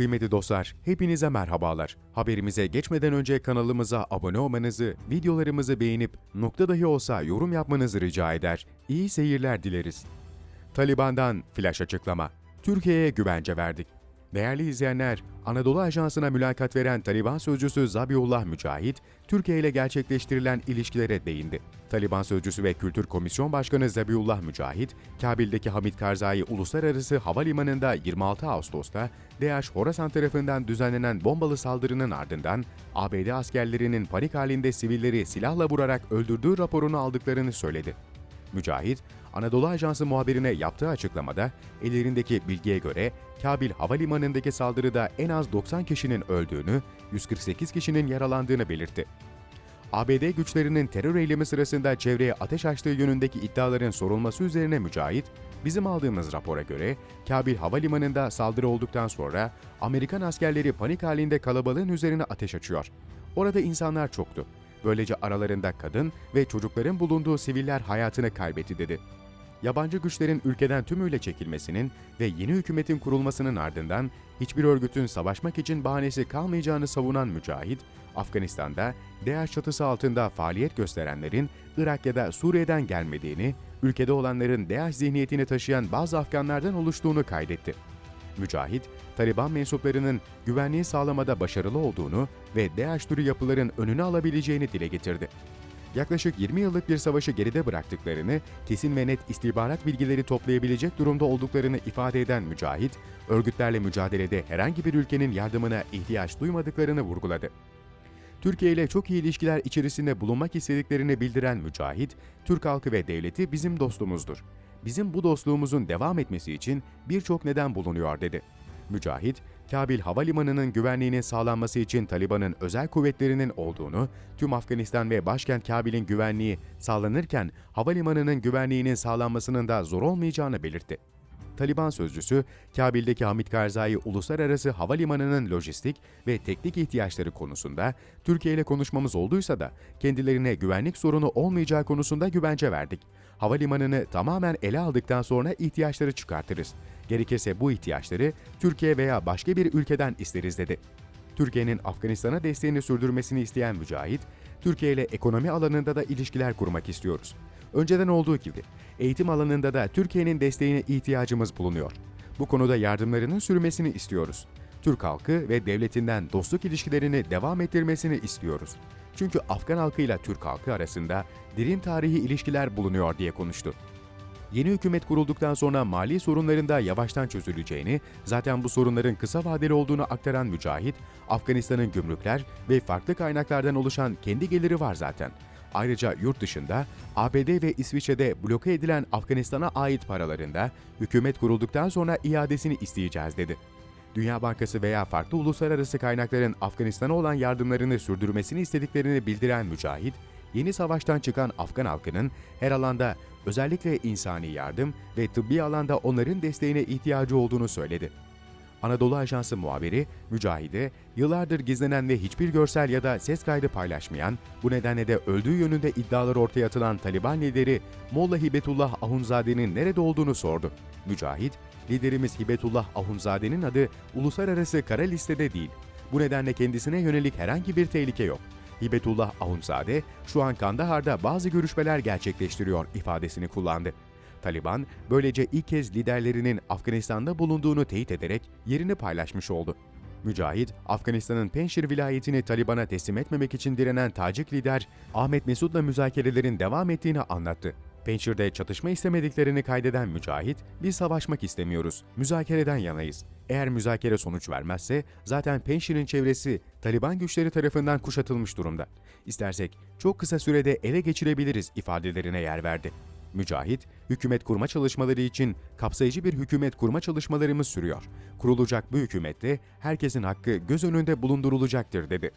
Kıymetli dostlar, hepinize merhabalar. Haberimize geçmeden önce kanalımıza abone olmanızı, videolarımızı beğenip nokta dahi olsa yorum yapmanızı rica eder. İyi seyirler dileriz. Taliban'dan flash açıklama. Türkiye'ye güvence verdik. Değerli izleyenler, Anadolu Ajansı'na mülakat veren Taliban sözcüsü Zabiullah Mücahit, Türkiye ile gerçekleştirilen ilişkilere değindi. Taliban sözcüsü ve Kültür Komisyon Başkanı Zabiullah Mücahit, Kabil'deki Hamid Karzai Uluslararası Havalimanı'nda 26 Ağustos'ta DH Horasan tarafından düzenlenen bombalı saldırının ardından ABD askerlerinin panik halinde sivilleri silahla vurarak öldürdüğü raporunu aldıklarını söyledi. Mücahit, Anadolu Ajansı muhabirine yaptığı açıklamada, ellerindeki bilgiye göre Kabil Havalimanı'ndaki saldırıda en az 90 kişinin öldüğünü, 148 kişinin yaralandığını belirtti. ABD güçlerinin terör eylemi sırasında çevreye ateş açtığı yönündeki iddiaların sorulması üzerine Mücahit, bizim aldığımız rapora göre Kabil Havalimanı'nda saldırı olduktan sonra Amerikan askerleri panik halinde kalabalığın üzerine ateş açıyor. Orada insanlar çoktu. Böylece aralarında kadın ve çocukların bulunduğu siviller hayatını kaybetti dedi. Yabancı güçlerin ülkeden tümüyle çekilmesinin ve yeni hükümetin kurulmasının ardından hiçbir örgütün savaşmak için bahanesi kalmayacağını savunan Mücahit, Afganistan'da DH çatısı altında faaliyet gösterenlerin Irak ya da Suriye'den gelmediğini, ülkede olanların DH zihniyetini taşıyan bazı Afganlardan oluştuğunu kaydetti. Mücahit, Taliban mensuplarının güvenliği sağlamada başarılı olduğunu ve DH türü yapıların önünü alabileceğini dile getirdi. Yaklaşık 20 yıllık bir savaşı geride bıraktıklarını, kesin ve net istihbarat bilgileri toplayabilecek durumda olduklarını ifade eden Mücahit, örgütlerle mücadelede herhangi bir ülkenin yardımına ihtiyaç duymadıklarını vurguladı. Türkiye ile çok iyi ilişkiler içerisinde bulunmak istediklerini bildiren Mücahit, Türk halkı ve devleti bizim dostumuzdur. Bizim bu dostluğumuzun devam etmesi için birçok neden bulunuyor dedi. Mücahit, Kabil Havalimanı'nın güvenliğinin sağlanması için Taliban'ın özel kuvvetlerinin olduğunu, tüm Afganistan ve başkent Kabil'in güvenliği sağlanırken havalimanının güvenliğinin sağlanmasının da zor olmayacağını belirtti. Taliban sözcüsü, Kabil'deki Hamid Karzai Uluslararası Havalimanı'nın lojistik ve teknik ihtiyaçları konusunda Türkiye ile konuşmamız olduysa da kendilerine güvenlik sorunu olmayacağı konusunda güvence verdik. Havalimanını tamamen ele aldıktan sonra ihtiyaçları çıkartırız. Gerekirse bu ihtiyaçları Türkiye veya başka bir ülkeden isteriz dedi. Türkiye'nin Afganistan'a desteğini sürdürmesini isteyen Mücahit, Türkiye ile ekonomi alanında da ilişkiler kurmak istiyoruz. Önceden olduğu gibi eğitim alanında da Türkiye'nin desteğine ihtiyacımız bulunuyor. Bu konuda yardımlarının sürmesini istiyoruz. Türk halkı ve devletinden dostluk ilişkilerini devam ettirmesini istiyoruz. Çünkü Afgan halkıyla Türk halkı arasında derin tarihi ilişkiler bulunuyor diye konuştu. Yeni hükümet kurulduktan sonra mali sorunların da yavaştan çözüleceğini, zaten bu sorunların kısa vadeli olduğunu aktaran Mücahit, Afganistan'ın gümrükler ve farklı kaynaklardan oluşan kendi geliri var zaten. Ayrıca yurt dışında ABD ve İsviçre'de bloke edilen Afganistan'a ait paralarında hükümet kurulduktan sonra iadesini isteyeceğiz dedi. Dünya Bankası veya farklı uluslararası kaynakların Afganistan'a olan yardımlarını sürdürmesini istediklerini bildiren Mücahit, yeni savaştan çıkan Afgan halkının her alanda özellikle insani yardım ve tıbbi alanda onların desteğine ihtiyacı olduğunu söyledi. Anadolu Ajansı muhabiri Mücahide, yıllardır gizlenen ve hiçbir görsel ya da ses kaydı paylaşmayan, bu nedenle de öldüğü yönünde iddialar ortaya atılan Taliban lideri Molla Hibetullah Ahunzade'nin nerede olduğunu sordu. Mücahit, liderimiz Hibetullah Ahunzade'nin adı uluslararası kara listede değil. Bu nedenle kendisine yönelik herhangi bir tehlike yok. Hibetullah Ahunzade şu an Kandahar'da bazı görüşmeler gerçekleştiriyor ifadesini kullandı. Taliban böylece ilk kez liderlerinin Afganistan'da bulunduğunu teyit ederek yerini paylaşmış oldu. Mücahit, Afganistan'ın Penşir vilayetini Taliban'a teslim etmemek için direnen Tacik lider Ahmet Mesud'la müzakerelerin devam ettiğini anlattı. Penşir'de çatışma istemediklerini kaydeden Mücahit, biz savaşmak istemiyoruz, müzakereden yanayız. Eğer müzakere sonuç vermezse zaten Penşir'in çevresi Taliban güçleri tarafından kuşatılmış durumda. İstersek çok kısa sürede ele geçirebiliriz ifadelerine yer verdi. Mücahit, hükümet kurma çalışmaları için kapsayıcı bir hükümet kurma çalışmalarımız sürüyor. Kurulacak bu hükümette herkesin hakkı göz önünde bulundurulacaktır dedi.